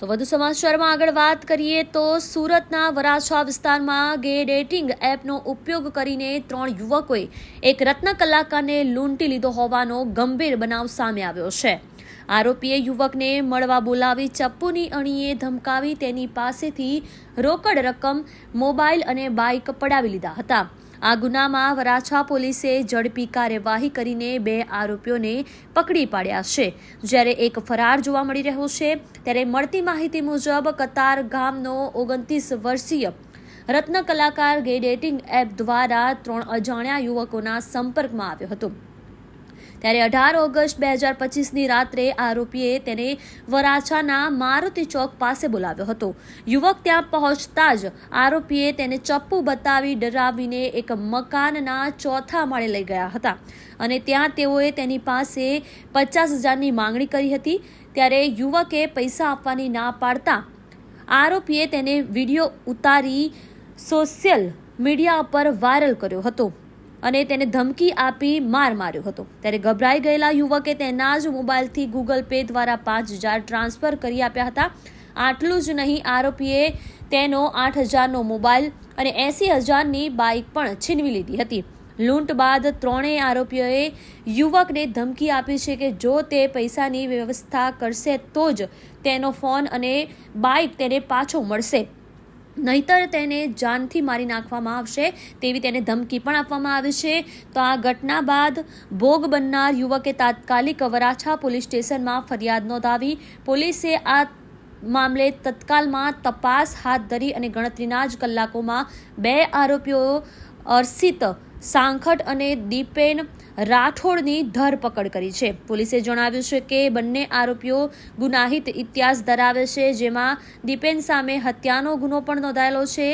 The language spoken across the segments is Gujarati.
તો વધુ સમાચારમાં આગળ વાત કરીએ તો સુરતના વરાછા વિસ્તારમાં ગે ડેટિંગ એપનો ઉપયોગ કરીને ત્રણ યુવકોએ એક રત્ન કલાકારને લૂંટી લીધો હોવાનો ગંભીર બનાવ સામે આવ્યો છે. આરોપીએ યુવકને મળવા બોલાવી ચપ્પુની અણીએ ધમકાવી તેની પાસેથી રોકડ રકમ, મોબાઈલ અને બાઇક પડાવી લીધા હતા. આ ગુનામાં વરાછા પોલીસે ઝડપી કાર્યવાહી કરીને બે આરોપીઓને પકડી પાડ્યા છે. જ્યારે એક ફરાર જોવા મળી રહ્યો છે, ત્યારે મળતી માહિતી મુજબ કતાર ગામનો ઓગણત્રીસ વર્ષીય રત્ન કલાકાર ગે ડેટિંગ એપ દ્વારા ત્રણ અજાણ્યા યુવકોના સંપર્કમાં આવ્યો હતો. ત્યારે અઢાર ઓગસ્ટ બે હજાર પચીસની રાત્રે આરોપીએ તેને વરાછાના મારુતિ ચોક પાસે બોલાવ્યો હતો. યુવક ત્યાં પહોંચતા જ આરોપીએ તેને ચપ્પુ બતાવી ડરાવીને એક મકાનના ચોથા માળે લઈ ગયા હતા અને ત્યાં તેઓએ તેની પાસે પચાસ હજારની માંગણી કરી હતી. ત્યારે યુવકે પૈસા આપવાની ના પાડતા આરોપીએ તેને વીડિયો ઉતારી સોશિયલ મીડિયા પર વાયરલ કર્યો હતો. અને તેને ધમકી આપી માર માર્યો હતો. ત્યારે ગભરાઈ ગયેલા યુવકે તેના જ મોબાઈલથી ગૂગલ પે દ્વારા પાંચ હજાર ટ્રાન્સફર કરી આપ્યા હતા. આટલું જ નહીં, આરોપીએ તેનો આઠ હજારનો મોબાઈલ અને એંસી હજારની બાઇક પણ છીનવી લીધી હતી. લૂંટ બાદ ત્રણેય આરોપીઓએ યુવકને ધમકી આપી છે કે જો તે પૈસાની વ્યવસ્થા કરશે તો જ તેનો ફોન અને બાઇક તેને પાછો મળશે. નહીતર તેને જાનથી મારી નાખવામાં આવશે તેવી તેને ધમકી પણ આપવામાં આવી છે. તો આ ઘટના બાદ ભોગ બનનાર યુવકે તાત્કાલિક વરાછા પોલીસ સ્ટેશનમાં ફરિયાદ નોંધાવી. પોલીસે આ મામલે તત્કાલમાં તપાસ હાથ ધરી અને ગણતરીના જ કલાકોમાં બે આરોપીઓ અર્ષિત સાંખટ અને દીપેન રાઠોડની ધરપકડ કરી છે. પોલીસે જણાવ્યું છે કે બંને આરોપીઓ ગુનાહિત ઇતિહાસ ધરાવે છે, જેમાં દીપેન સામે હત્યાનો ગુનો પણ નોંધાયેલો છે.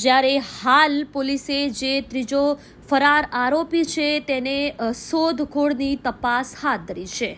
જ્યારે હાલ પોલીસે જે ત્રીજો ફરાર આરોપી છે, તેને શોધખોળની તપાસ હાથ ધરી છે.